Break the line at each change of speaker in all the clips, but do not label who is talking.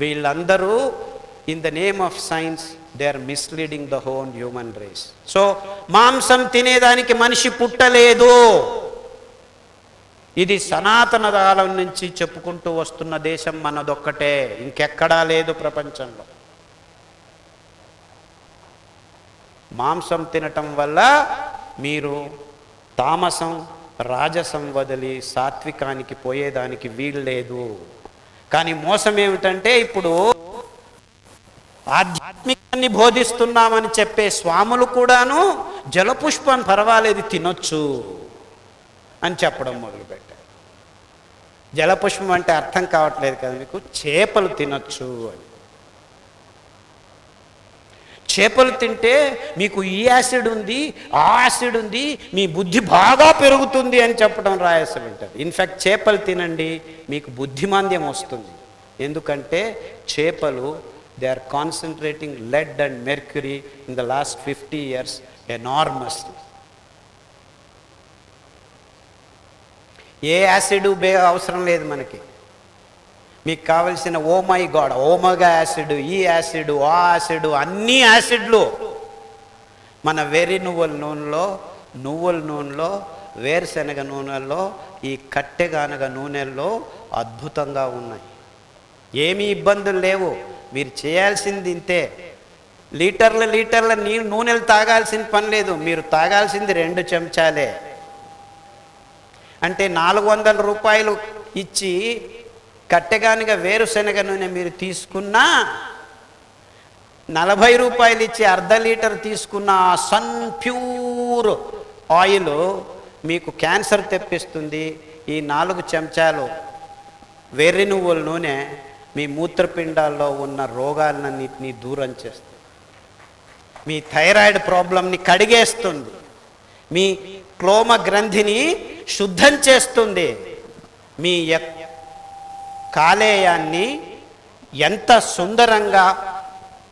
వీళ్ళందరూ in the name of science they are misleading the whole human race so మాంసం తినేదానికి మనిషి పుట్టలేదు. ఇది సనాతన కాలం నుంచి చెప్పుకుంటూ వస్తున్న దేశం మనదొక్కటే. ఇంకెక్కడా లేదు ప్రపంచంలో. మాంసం తినటం వల్ల మీరు తామసం రాజసం వదిలి సాత్వికానికి పోయేదానికి వీల్లేదు. కానీ మోసం ఏమిటంటే ఇప్పుడు ఆధ్యాత్మికాన్ని బోధిస్తున్నామని చెప్పే స్వాములు కూడాను జలపుష్పం పర్వాలేదు తినొచ్చు అని చెప్పడం మొదలుపెట్టారు. జలపుష్పం అంటే అర్థం కావట్లేదు కదా మీకు చేపలు తినొచ్చు అని. చేపలు తింటే మీకు ఈ యాసిడ్ ఉంది ఆ యాసిడ్ ఉంది మీ బుద్ధి బాగా పెరుగుతుంది అని చెప్పడం రాయసం ఉంటుంది. ఇన్ఫ్యాక్ట్ చేపలు తినండి మీకు బుద్ధిమాంద్యం వస్తుంది. ఎందుకంటే చేపలు they are concentrating lead and mercury in the last fifty years enormous A acid బే అవసరం లేదు మనకి. మీకు కావలసిన ఓమై గోడ గాడ్ ఓమగా యాసిడ్ ఈ యాసిడ్ ఆ యాసిడ్ అన్ని యాసిడ్లు. మన వెర్రి నువ్వుల నూనెలో నువ్వుల నూనెలో వేరుశనగ నూనెల్లో ఈ కట్టెగానగ నూనెల్లో అద్భుతంగా ఉన్నాయి. ఏమీ ఇబ్బందులు లేవు. మీరు చేయాల్సింది ఇంతే. లీటర్ల లీటర్ల నీరు నూనెలు తాగాల్సిన పని లేదు. మీరు తాగాల్సింది రెండు చెంచాలే. అంటే నాలుగు వందల రూపాయలు ఇచ్చి కట్టెగానిగా వేరుశనగ నూనె మీరు తీసుకున్నా నలభై రూపాయలు ఇచ్చి అర్ధ లీటర్ తీసుకున్న సన్ ప్యూర్ ఆయిల్ మీకు క్యాన్సర్ తెప్పిస్తుంది. ఈ నాలుగు చెంచాలు వెర్రి నువ్వుల నూనె మీ మూత్రపిండాల్లో ఉన్న రోగాలన్నింటినీ దూరం చేస్తుంది. మీ థైరాయిడ్ ప్రాబ్లంని కడిగేస్తుంది. మీ క్లోమ గ్రంథిని శుద్ధం చేస్తుంది. మీ కాలేయాన్ని ఎంత సుందరంగా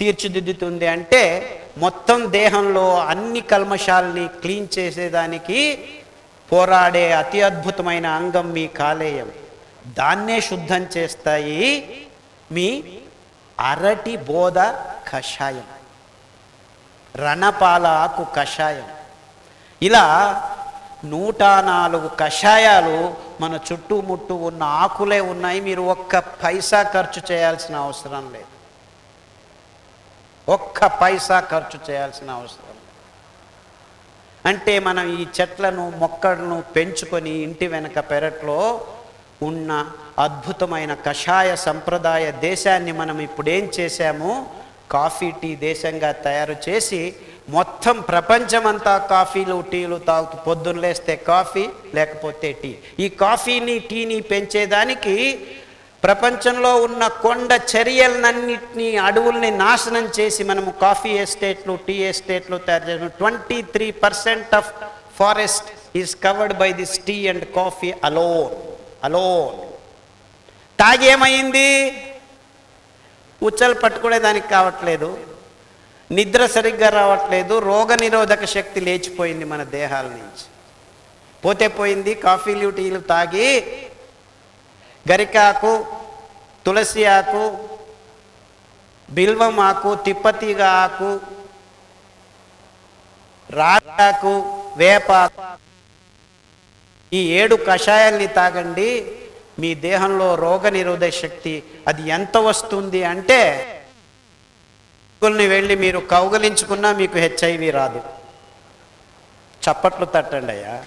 తీర్చిదిద్దుతుంది అంటే మొత్తం దేహంలో అన్ని కల్మషాల్ని క్లీన్ చేసేదానికి పోరాడే అతి అద్భుతమైన అంగం మీ కాలేయం. దాన్నే శుద్ధం చేస్తాయి మీ అరటి బోధ కషాయం. రణపాల ఆకు కషాయం. ఇలా నూట నాలుగు కషాయాలు మన చుట్టుముట్టు ఉన్న ఆకులే ఉన్నాయి మీరు ఒక్క పైసా ఖర్చు చేయాల్సిన అవసరం లేదు. ఒక్క పైసా ఖర్చు చేయాల్సిన అవసరం అంటే మనం ఈ చెట్లను మొక్కలను పెంచుకొని ఇంటి వెనక పెరట్లో ఉన్న అద్భుతమైన కషాయ సంప్రదాయ దేశాన్ని మనం ఇప్పుడు ఏం చేశాము? కాఫీ టీ దేశంగా తయారు చేసి మొత్తం ప్రపంచమంతా కాఫీలు టీలు తాగుతూ పొద్దున్న లేస్తే కాఫీ లేకపోతే టీ. ఈ కాఫీని టీని పెంచేదానికి ప్రపంచంలో ఉన్న కొండ చర్యలన్నింటినీ అడవుల్ని నాశనం చేసి మనము కాఫీ ఎస్టేట్లు టీ ఎస్టేట్లు తయారు చేసిన twenty three percent of forest is covered by this tea and coffee alone. Alone. తాగేమైంది? ఉచ్చలు పట్టుకునేదానికి కావట్లేదు. నిద్ర సరిగ్గా రావట్లేదు రోగ నిరోధక శక్తి లేచిపోయింది మన దేహాల నుంచి. పోతే పోయింది కాఫీలు టీలు తాగి గరికాకు తులసి ఆకు బిల్వం ఆకు తిప్పతీగ ఆకు రాకు వేపాకు ఈ ఏడు కషాయాల్ని తాగండి మీ దేహంలో రోగ నిరోధక శక్తి అది ఎంత వస్తుంది అంటే ని వెళ్ళి మీరు కౌగలించుకున్నా మీకు హెచ్ఐవి రాదు. చప్పట్లు తట్టండి అయ్యా.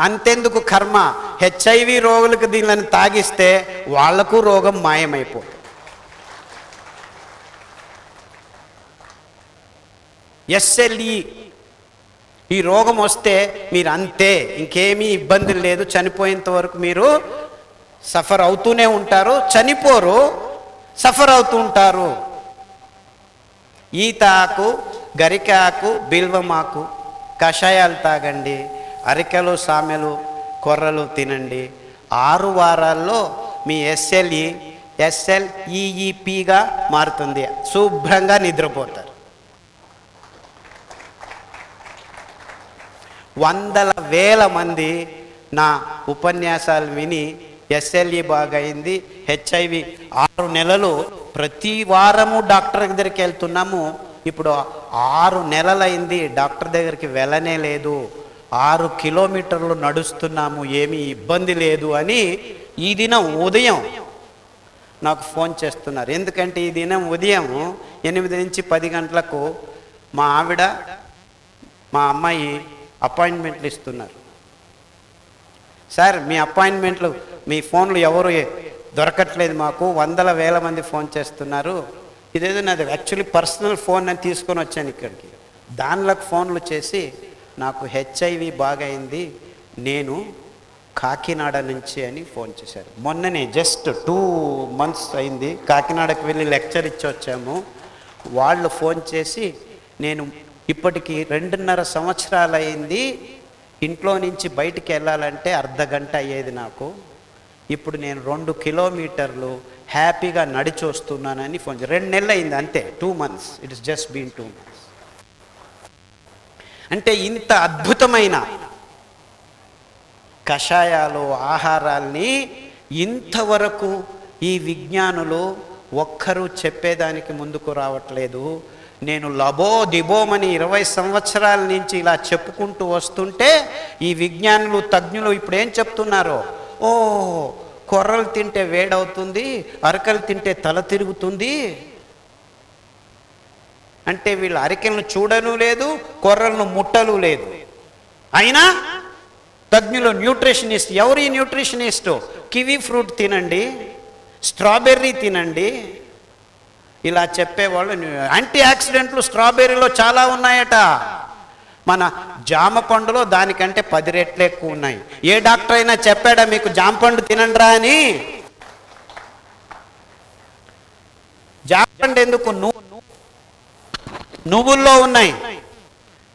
అంతెందుకు కర్మ? హెచ్ఐవి రోగులకు దీనిని తాగిస్తే వాళ్ళకు రోగం మాయమైపోతుంది. ఎస్ఎల్ఈ ఈ రోగం వస్తే మీరు అంతే ఇంకేమీ ఇబ్బంది లేదు చనిపోయేంత వరకు మీరు సఫర్ అవుతూనే ఉంటారు చనిపోరు సఫర్ అవుతూ ఉంటారు ఈత ఆకు గరికాకు బిల్వమాకు కషాయాలు తాగండి అరికెలు సామెలు కొర్రలు తినండి. ఆరు వారాల్లో మీ ఎస్ఎల్ఈ ఎస్ఎల్ఈఈపిగా మారుతుంది. శుభ్రంగా నిద్రపోతారు. వందల వేల మంది నా ఉపన్యాసాలు విని ఎస్ఎల్ఈ బాగైంది. హెచ్ఐవి ఆరు నెలలు ప్రతి వారము డాక్టర్ దగ్గరికి వెళ్తున్నాము. ఇప్పుడు ఆరు నెలలైంది డాక్టర్ దగ్గరికి వెళ్ళనే లేదు. ఆరు కిలోమీటర్లు నడుస్తున్నాము. ఏమీ ఇబ్బంది లేదు అని ఈ దినం ఉదయం నాకు ఫోన్ చేస్తున్నారు. ఎందుకంటే ఈ దినం ఉదయం ఎనిమిది నుంచి పది గంటలకు మా ఆవిడ మా అమ్మాయి అపాయింట్మెంట్లు ఇస్తున్నారు. సార్ మీ అపాయింట్మెంట్లు మీ ఫోన్లు ఎవరు దొరకట్లేదు మాకు. వందల వేల మంది ఫోన్ చేస్తున్నారు. ఇదేదో నాది యాక్చువల్లీ పర్సనల్ ఫోన్ నేను తీసుకొని వచ్చాను ఇక్కడికి. దానిలోకి ఫోన్లు చేసి నాకు హెచ్ఐవి బాగైంది. నేను కాకినాడ నుంచి అని ఫోన్ చేశారు. మొన్ననే జస్ట్ టూ మంత్స్ అయింది. కాకినాడకు వెళ్ళి లెక్చర్ ఇచ్చి వచ్చాము. వాళ్ళు ఫోన్ చేసి నేను ఇప్పటికి రెండున్నర సంవత్సరాలు అయింది ఇంట్లో నుంచి బయటికి వెళ్ళాలంటే అర్ధ గంట అయ్యేది నాకు. ఇప్పుడు నేను రెండు కిలోమీటర్లు హ్యాపీగా నడిచి వస్తున్నానని ఫోన్ రెండు నెలలు అయింది అంతే two months. It is just been two months అంటే ఇంత అద్భుతమైన కషాయాలు ఆహారాల్ని ఇంతవరకు ఈ విజ్ఞానులు ఒక్కరూ చెప్పేదానికి ముందుకు రావట్లేదు. నేను లబో దిబోమని ఇరవై సంవత్సరాల నుంచి ఇలా చెప్పుకుంటూ వస్తుంటే ఈ విజ్ఞానులు తజ్ఞులు ఇప్పుడు ఏం చెప్తున్నారో? ఓ కొర్రలు తింటే వేడవుతుంది అరకలు తింటే తల తిరుగుతుంది. అంటే వీళ్ళు అరికెలను చూడను లేదు కొర్రలను ముట్టలు లేదు. అయినా తజ్ఞులు న్యూట్రిషనిస్ట్ ఎవరి న్యూట్రిషనిస్ట్? కివీ ఫ్రూట్ తినండి స్ట్రాబెర్రీ తినండి ఇలా చెప్పేవాళ్ళు యాంటీ యాక్సిడెంట్లు స్ట్రాబెర్రీలో చాలా ఉన్నాయట. మన జామ పండులో దానికంటే పది రెట్లు ఎక్కువ ఉన్నాయి. ఏ డాక్టర్ అయినా చెప్పాడా మీకు జామ పండు తినండిరా అని? జామ పండు ఎందుకు నువ్వు నువ్వుల్లో ఉన్నాయి.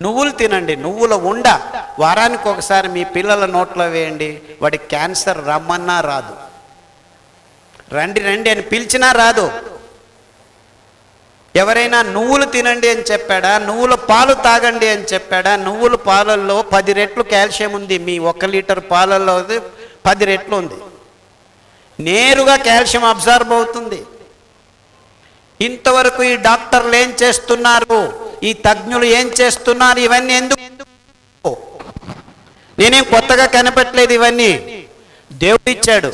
నువ్వులు తినండి నువ్వుల ఉండ. వారానికి ఒకసారి మీ పిల్లల నోట్లో వేయండి వాడి క్యాన్సర్ రమ్మన్నా రాదు. రండి రండి అని పిలిచినా రాదు. ఎవరైనా నువ్వులు తినండి అని చెప్పాడా? నువ్వుల పాలు తాగండి అని చెప్పాడా? నువ్వుల పాలల్లో పది రెట్లు కాల్షియం ఉంది. మీ ఒక లీటర్ పాలల్లో పది రెట్లు ఉంది. నేరుగా కాల్షియం అబ్జర్వ్ అవుతుంది. ఇంతవరకు ఈ డాక్టర్లు ఏం చేస్తున్నారు? ఈ తజ్ఞులు ఏం చేస్తున్నారు? ఇవన్నీ ఎందుకు? నేనేం కొత్తగా కనపట్లేదు ఇవన్నీ. దేవుడు ఇచ్చాడు.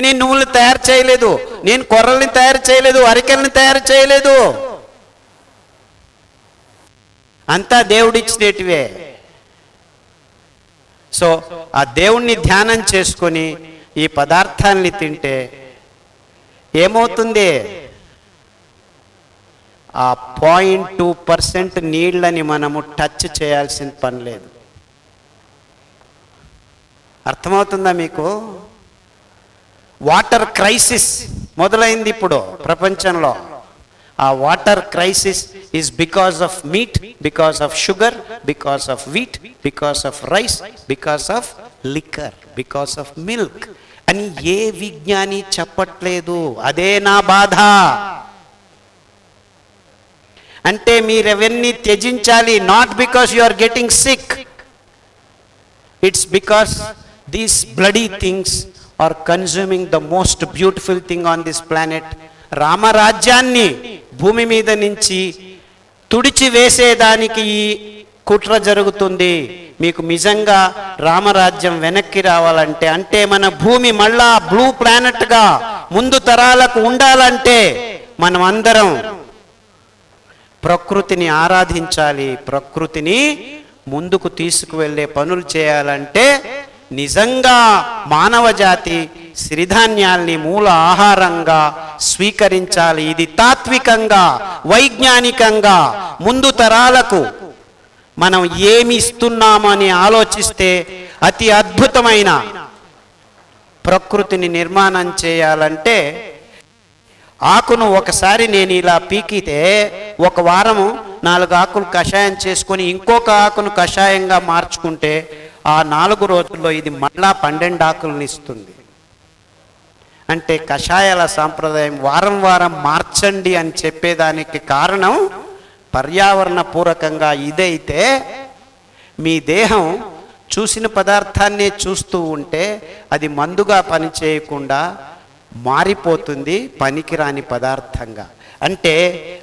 నేను నువ్వులు తయారు చేయలేదు. నేను కొర్రల్ని తయారు చేయలేదు. అరికెల్ని తయారు చేయలేదు. అంతా దేవుడిచ్చినటివే. సో ఆ దేవుణ్ణి ధ్యానం చేసుకొని ఈ పదార్థాన్ని తింటే ఏమవుతుంది? ఆ పాయింట్ టూ పర్సెంట్ నీళ్ళని మనము టచ్ చేయాల్సిన పని లేదు. అర్థమవుతుందా మీకు? వాటర్ క్రైసిస్ మొదలైంది ఇప్పుడు ప్రపంచంలో. ఆ water crisis is because of meat because of sugar because of wheat because of rice because of liquor because of milk అని ఏ విజ్ఞాని చెప్పట్లేదు. అదే నా బాధ. అంటే మీరెవన్నీ త్యజించాలి? Not because you are getting sick it's because these bloody things are consuming the most beautiful thing on this planet రామరాజ్యాన్ని భూమి మీద నుంచి తుడిచి వేసేదానికి ఈ కుట్ర జరుగుతుంది. మీకు నిజంగా రామరాజ్యం వెనక్కి రావాలంటే అంటే మన భూమి మళ్ళా బ్లూ ప్లానెట్గా ముందు తరాలకు ఉండాలంటే మనం అందరం ప్రకృతిని ఆరాధించాలి. ప్రకృతిని ముందుకు తీసుకువెళ్ళే పనులు చేయాలంటే నిజంగా మానవ జాతి సిరిధాన్యాల్ని మూల ఆహారంగా స్వీకరించాలి. ఇది తాత్వికంగా వైజ్ఞానికంగా ముందు తరాలకు మనం ఏమి ఇస్తున్నామని ఆలోచిస్తే అతి అద్భుతమైన ప్రకృతిని నిర్మాణం చేయాలంటే ఆకును ఒకసారి నేను ఇలా పీకితే ఒక వారము నాలుగు ఆకులు కషాయం చేసుకొని ఇంకొక ఆకును కషాయంగా మార్చుకుంటే ఆ నాలుగు రోజుల్లో ఇది మళ్ళా పన్నెండు ఆకులను ఇస్తుంది. అంటే కషాయాల సాంప్రదాయం వారం వారం మార్చండి అని చెప్పేదానికి కారణం పర్యావరణ పూరకంగా ఇదైతే మీ దేహం చూసిన పదార్థాన్నే చూస్తూ ఉంటే అది మందుగా పనిచేయకుండా మారిపోతుంది పనికిరాని పదార్థంగా. అంటే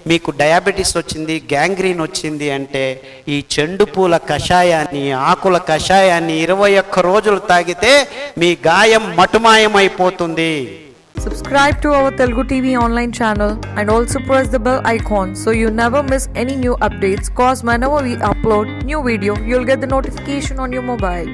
మీకు డయాబెటీస్ వచ్చింది గ్యాంగ్రీన్ వచ్చింది అంటే ఈ చెండు పూల కషాయాన్ని ఆకుల కషాయాన్ని ఇరవై ఒక్క రోజులు తాగితే మీ గాయం మటుమాయమైపోతుంది.
Subscribe to our Telugu TV online channel and also press the bell icon so you never miss any new updates cause my never upload new video you'll get the notification on your mobile